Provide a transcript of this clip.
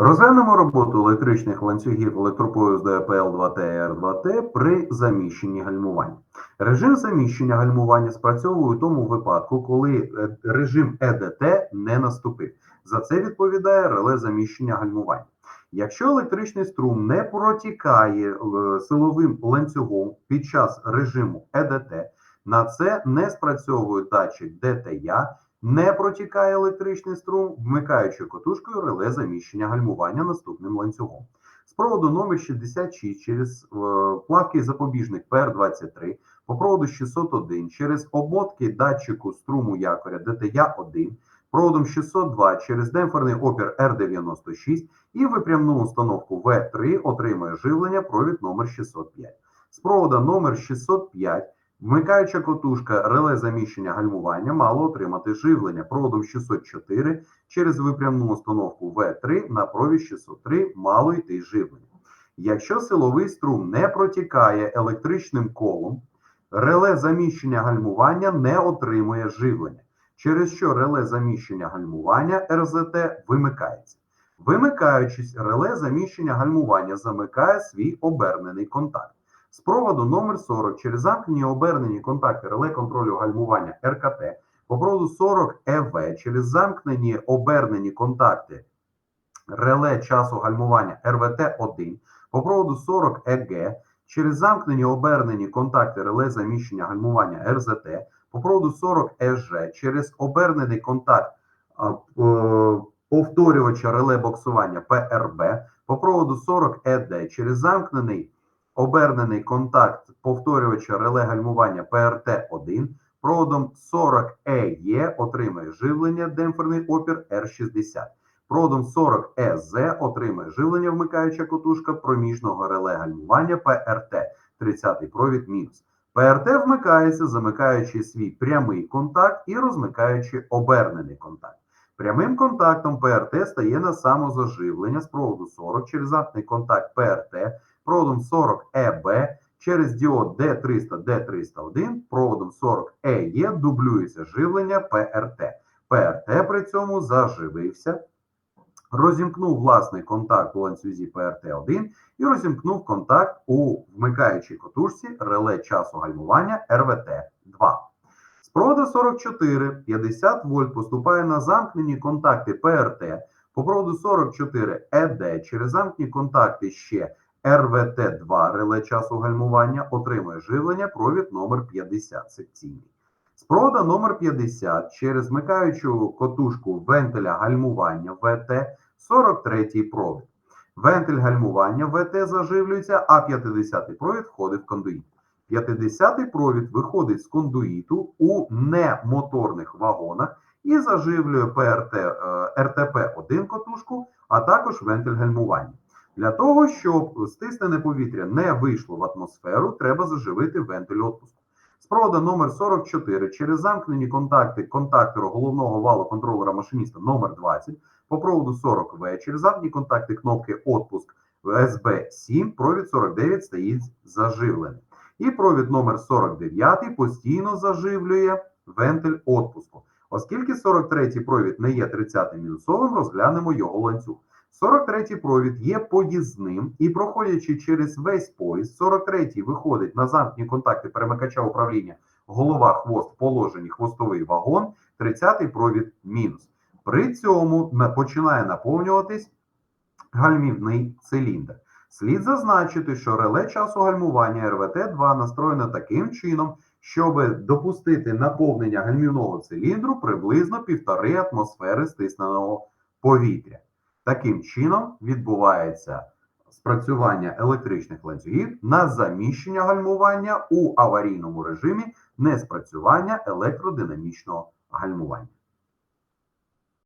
Розглянемо роботу електричних ланцюгів електропоїзду ЕПЛ-2Т і Р2Т при заміщенні гальмування. Режим заміщення гальмування спрацьовує у тому випадку, коли е, режим ЕДТ не наступив. За це відповідає реле заміщення гальмування. Якщо електричний струм не протікає е, силовим ланцюгом під час режиму ЕДТ, на це не спрацьовує датчик ДТЯ, не протікає електричний струм, вмикаючи котушкою реле заміщення гальмування наступним ланцюгом. З проводу номер 66 через е, плавкий запобіжник ПР-23 по проводу 601 через обмотки датчику струму якоря ДТЯ-1, проводом 602 через демпферний опір Р96 і випрямну установку В3 отримує живлення провід номер 605. З провода номер 605 Вмикаюча котушка реле заміщення гальмування мало отримати живлення проводом 604 через випрямну установку В3 на провід 603 мало йти живлення. Якщо силовий струм не протікає електричним колом, реле заміщення гальмування не отримує живлення, через що реле заміщення гальмування РЗТ вимикається. Вимикаючись, реле заміщення гальмування замикає свій обернений контакт. З проводу номер 40 через замкнені обернені контакти реле контролю гальмування РКТ по проводу 40 ЕВ через замкнені обернені контакти реле часу гальмування РВТ-1 по проводу 40 ЕГ через замкнені обернені контакти реле заміщення гальмування РЗТ по проводу 40 ЕЖ через обернений контакт е, повторювача реле боксування ПРБ по проводу 40 ЕД через замкнений обернений контакт повторювача реле гальмування ПРТ-1 проводом 40 ЕЄ отримує живлення демпферний опір Р60. Проводом 40 ЕЗ отримує живлення вмикаюча котушка проміжного реле гальмування ПРТ 30 провід мінус. ПРТ вмикається, замикаючи свій прямий контакт і розмикаючи обернений контакт. Прямим контактом ПРТ стає на самозаживлення з проводу 40 через замкнений контакт ПРТ проводом 40 ЕБ через діод D300 D301 проводом 40 ЕЄ дублюється живлення ПРТ. ПРТ при цьому заживився, розімкнув власний контакт у ланцюзі ПРТ1 і розімкнув контакт у вмикаючій котушці реле часу гальмування РВТ2. З проводу 44 50 вольт поступає на замкнені контакти ПРТ по проводу 44 ЕД через замкнені контакти ще РВТ-2 реле часу гальмування отримує живлення провід номер 50 секційний. З провода номер 50 через вмикаючу котушку вентиля гальмування ВТ 43 провід. Вентиль гальмування ВТ заживлюється, а 50 провід входить в кондуїт. 50 провід виходить з кондуїту у немоторних вагонах і заживлює ПРТ, е, РТП-1 котушку, а також вентиль гальмування. Для того, щоб стиснене повітря не вийшло в атмосферу, треба заживити вентиль отпуску. З провода номер 44 через замкнені контакти контактору головного валу контролера машиніста номер 20 по проводу 40В через замкнені контакти кнопки отпуск СБ7 провід 49 стоїть заживлений. І провід номер 49 постійно заживлює вентиль отпуску. Оскільки 43 провід не є 30 мінусовим, розглянемо його ланцюг. 43-й провід є поїзним і, проходячи через весь поїзд, 43-й виходить на замкнені контакти перемикача управління голова, хвост, положені, хвостовий вагон, 30-й провід мінус. При цьому починає наповнюватись гальмівний циліндр. Слід зазначити, що реле часу гальмування РВТ-2 настроєно таким чином, щоб допустити наповнення гальмівного циліндру приблизно півтори атмосфери стисненого повітря. Таким чином відбувається спрацювання електричних ланцюгів на заміщення гальмування у аварійному режимі неспрацювання електродинамічного гальмування.